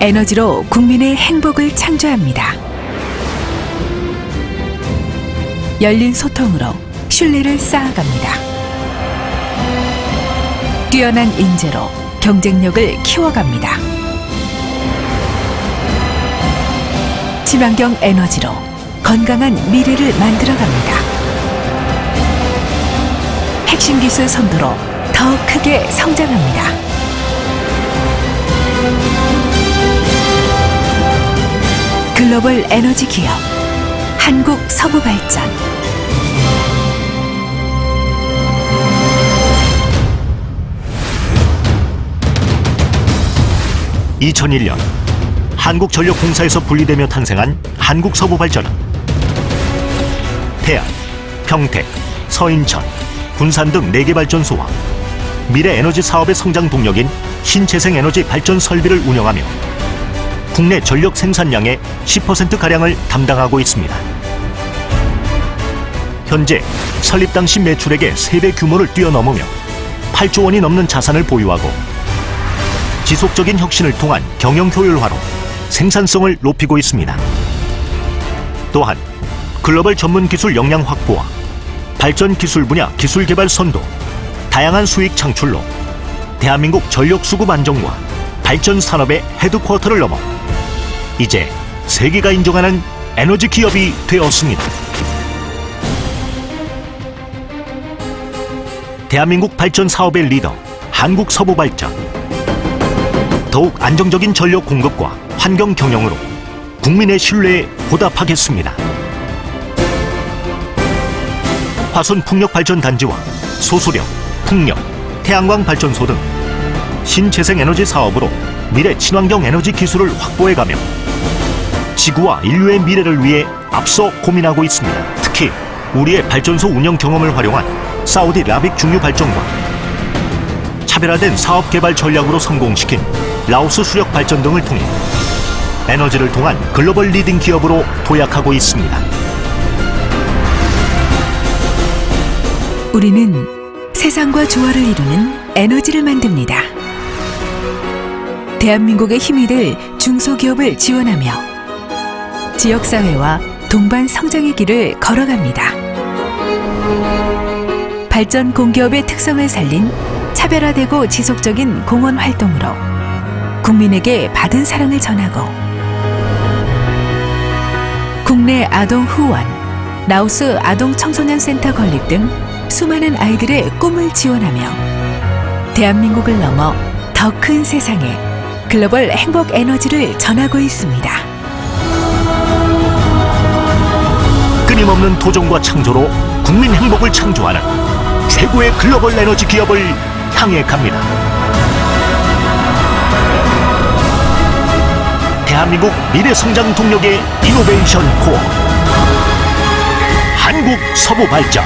에너지로 국민의 행복을 창조합니다. 열린 소통으로 신뢰를 쌓아갑니다. 뛰어난 인재로 경쟁력을 키워갑니다. 친환경 에너지로 건강한 미래를 만들어갑니다. 핵심 기술 선도로 더 크게 성장합니다. 글로벌 에너지 기업 한국 서부 발전. 2001년 한국전력공사에서 분리되며 탄생한 한국 서부 발전은 태안, 평택, 서인천, 군산 등 4개 발전소와 미래 에너지 사업의 성장 동력인 신재생 에너지 발전 설비를 운영하며 국내 전력 생산량의 10%가량을 담당하고 있습니다. 현재 설립 당시 매출액의 3배 규모를 뛰어넘으며 8조 원이 넘는 자산을 보유하고 지속적인 혁신을 통한 경영 효율화로 생산성을 높이고 있습니다. 또한 글로벌 전문 기술 역량 확보와 발전 기술 분야 기술 개발 선도, 다양한 수익 창출로 대한민국 전력 수급 안정과 발전 산업의 헤드쿼터를 넘어 이제 세계가 인정하는 에너지 기업이 되었습니다. 대한민국 발전 사업의 리더 한국 서부 발전 더욱 안정적인 전력 공급과 환경 경영으로 국민의 신뢰에 보답하겠습니다. 화순 풍력 발전 단지와 소수력, 풍력, 태양광 발전소 등 신재생 에너지 사업으로 미래 친환경 에너지 기술을 확보해 가며 지구와 인류의 미래를 위해 앞서 고민하고 있습니다. 특히 우리의 발전소 운영 경험을 활용한 사우디 라빅 중유 발전과 차별화된 사업 개발 전략으로 성공시킨 라오스 수력 발전 등을 통해 에너지를 통한 글로벌 리딩 기업으로 도약하고 있습니다. 우리는 세상과 조화를 이루는 에너지를 만듭니다. 대한민국의 힘이 될 중소기업을 지원하며 지역사회와 동반 성장의 길을 걸어갑니다. 발전 공기업의 특성을 살린 차별화되고 지속적인 공헌 활동으로 국민에게 받은 사랑을 전하고 국내 아동 후원, 라오스 아동 청소년 센터 건립 등 수많은 아이들의 꿈을 지원하며 대한민국을 넘어 더 큰 세상에 글로벌 행복 에너지를 전하고 있습니다. 끊임없는 도전과 창조로 국민 행복을 창조하는 최고의 글로벌 에너지 기업을 향해 갑니다. 대한민국 미래 성장 동력의 이노베이션 코어 한국 서부 발전